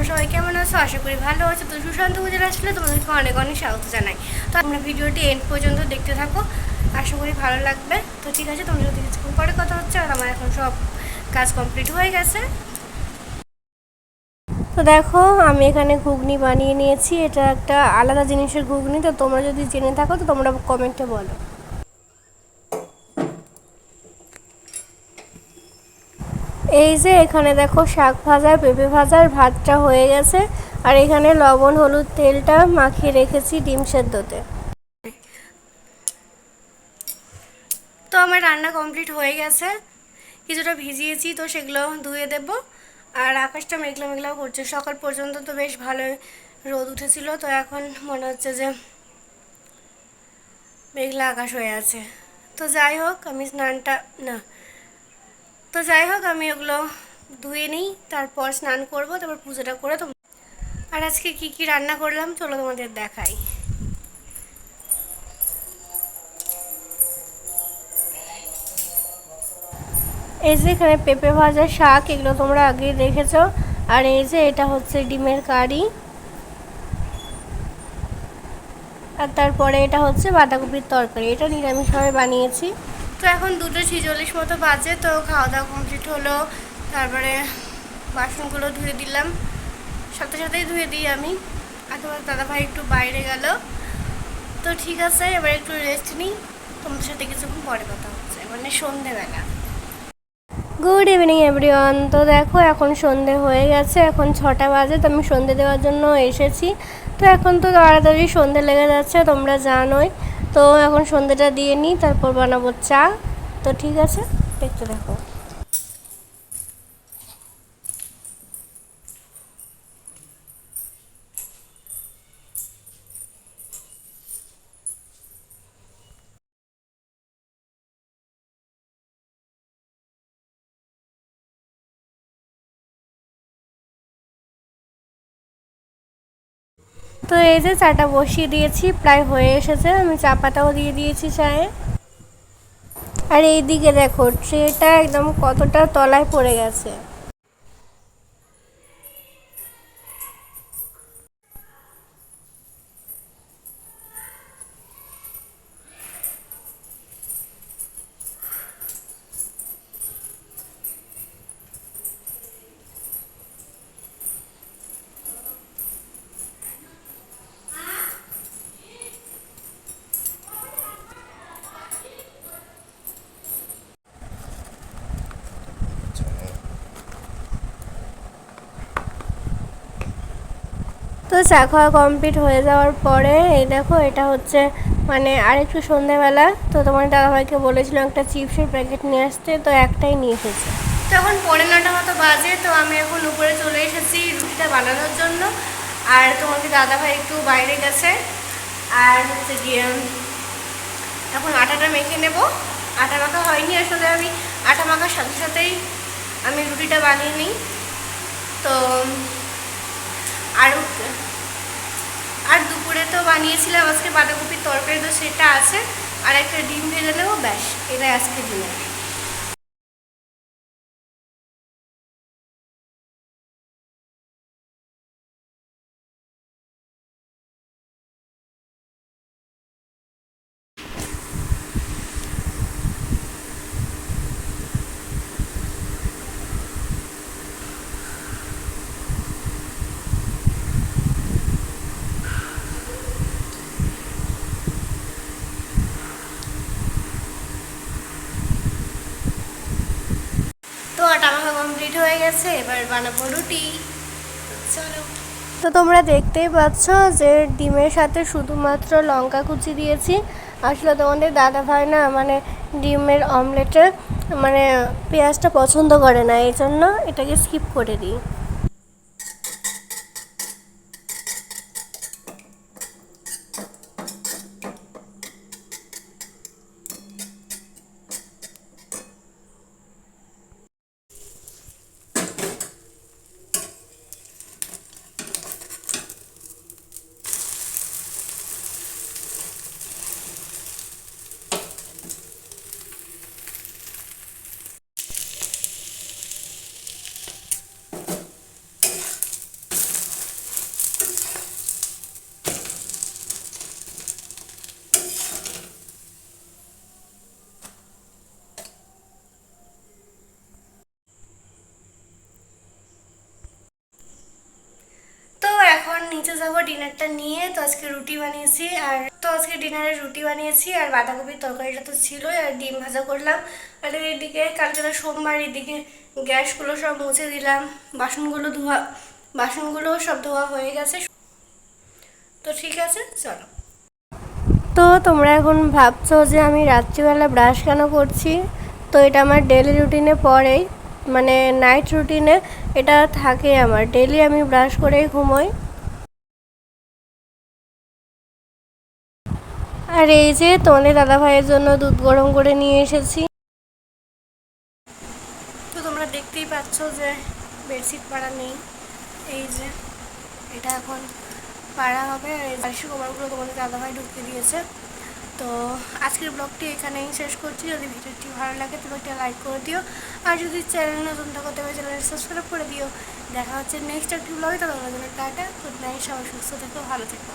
তোমরা সবাই কেমন আছো? আশা করি ভালো আছো। তো সুশান্ত পুজোর আসলে তোমাদেরকে অনেক অনেক স্বাগত জানাই। তো আমরা ভিডিওটি এন্ড পর্যন্ত দেখতে থাকো। আশা করি ভালো লাগবে। তো ঠিক আছে তোমাদের সাথে কিছুক্ষণ পরে কথা হচ্ছে, আর আমার এখন সব কাজ কমপ্লিট হয়ে গেছে। তো দেখো, আমি এখানে ঘুগনি বানিয়ে নিয়েছি। এটা একটা আলাদা জিনিসের ঘুগনি। তো তোমরা যদি জেনে থাকো, তো তোমরা কমেন্টে বলো। এই যে এখানে দেখো শাক ভাজা, পেঁপে ভাজার ভাতটা হয়ে গেছে। আর এখানে লবণ, হলুদ তেলটা মাখিয়ে রেখেছি ডিম সেদ্ধতে। তো আমার রান্না কমপ্লিট হয়ে গেছে। কিছুটা ভিজিয়েছি তো সেগুলো ধুয়ে দেব। আর আকাশটা মেঘলা মেঘলাও করছে। সকাল পর্যন্ত তো বেশ ভালোই রোদ উঠেছিল। তো এখন মনে হচ্ছে যে মেঘলা আকাশ হয়ে আছে। তো যাই হোক, আমি স্নানটা না যাই হোক, আমি ওগুলো ধুয়ে নিই, তারপর স্নান করব, তারপর পুজোটা করে তো আর আজকে কি কি রান্না করলাম, চলো তোমাদের দেখাই। এই যে এখানে পেঁপে ভাজা শাক, এগুলো তোমরা আগে দেখেছ। আর এই যে এটা হচ্ছে ডিমের কারি। আর তারপরে এটা হচ্ছে বাঁধাকপির তরকারি, এটা নিরামিষভাবে বানিয়েছি। তো এখন দুটো ছিচল্লিশ মতো বাজে, তো খাওয়া দাওয়া কমপ্লিট হলো। তারপরে বাসনগুলো ধুয়ে দিলাম। সাথে সাথেই ধুয়ে দিই আমি। আর তোমার দাদাভাই একটু বাইরে গেল। তো ঠিক আছে, এবার একটু রেস্ট নিই। তোমাদের সাথে কিছুক্ষণ পরে কথা হচ্ছে। মানে সন্ধেবেলা। গুড ইভিনিং এভরিওয়ান তো দেখো, এখন সন্ধে হয়ে গেছে। এখন ছটা বাজে, তো আমি সন্ধে দেওয়ার জন্য এসেছি। তো এখন তো তাড়াতাড়ি সন্ধে লেগে যাচ্ছে, তোমরা জানোই। তো এখন সন্ধেটা দিয়ে নিই তারপর বানাবো চা। তো ঠিক আছে দেখতে দেখো তো এই যে চাটা বসিয়ে দিয়েছি, প্রায় হয়ে এসেছে। আমি চা পাতাও দিয়ে দিয়েছি চায়ে। আর এইদিকে দেখো, ট্রেটা একদম কতটা তলায় পড়ে গেছে। চা খাওয়া কমপ্লিট হয়ে যাওয়ার পরে, এই দেখো এটা হচ্ছে মানে আরেকটু সন্ধেবেলা। তো তোমার দাদাভাইকে বলেছিলাম একটা চিপসের প্যাকেট নিয়ে আসতে, তো একটাই নিয়ে এসেছে। তো এখন পনেরো নটা মতো বাজে, তো আমি এখন উপরে চলে এসেছি রুটিটা বানানোর জন্য। আর তোমাকে দাদাভাই একটু বাইরে গেছে। আর হচ্ছে গিয়ে, এখন আটাটা মেখে নেব। আটা মাখা হয়নি, আসলে আমি আটা মাখার সাথে সাথেই আমি রুটিটা বানিয়ে নিই। তো, আর বানিয়েছিলাম আজকে বাঁধাকপির তরকারি, তো সেটা আছে। আর একটা ডিম ভেজালেও ব্যাস, এটাই আজকে ডিনার তো আটা মাখা কমপ্লিট হয়ে গেছে, এবার বানাবো রুটি। চলো। তো তোমরা দেখতেই পাচ্ছ যে ডিমের সাথে শুধুমাত্র লঙ্কা কুচি দিয়েছি। আসলে তোমাদের দাদা ভাই না মানে ডিমের অমলেটে মানে পেঁয়াজটা পছন্দ করে না এই জন্য এটাকে স্কিপ করে দিই। যাব ডিনারটা নিয়ে, তো আজকে রুটি বানিয়েছি আর তো আজকে ডিনারে রুটি বানিয়েছি আর বাঁধাকপির তরকারিটা তো ছিলই আর ডিম ভাজা করলাম। আর এদিকে কালকে তো সোমবার, এদিকে গ্যাসগুলো সব মুছে দিলাম, বাসনগুলো ধোয়া বাসনগুলো সব ধোয়া হয়ে গেছে। তো ঠিক আছে, চলো। তো তোমরা এখন ভাবছ যে আমি রাত্রিবেলা ব্রাশ কেন করছি? তো এটা আমার ডেলি রুটিনে পড়েই। মানে নাইট রুটিনে এটা থাকে আমার। ডেলি আমি ব্রাশ করেই ঘুমোই। আর এই যে তোমাদের দাদা ভাইয়ের জন্য দুধ গরম করে নিয়ে এসেছি। তো তোমরা দেখতেই পাচ্ছ যে বেডশিট পাড়া নেই। এই যে এটা এখন পাড়া হবে। আর এই বালিশ কভারগুলো তোমাদের দাদাভাই ঢুকিয়ে দিয়েছে। তো আজকের ব্লগটি এখানেই শেষ করছি। যদি ভিডিওটি ভালো লাগে তবে একটা লাইক করে দিও। আর যদি চ্যানেল নতুন থাকো তবে চ্যানেল সাবস্ক্রাইব করে দিও। দেখা হচ্ছে নেক্সট একটি ব্লগে। তো তোমাদের টাটা। গুড নাইট, সবাই সুস্থ থেকো, ভালো থেকো।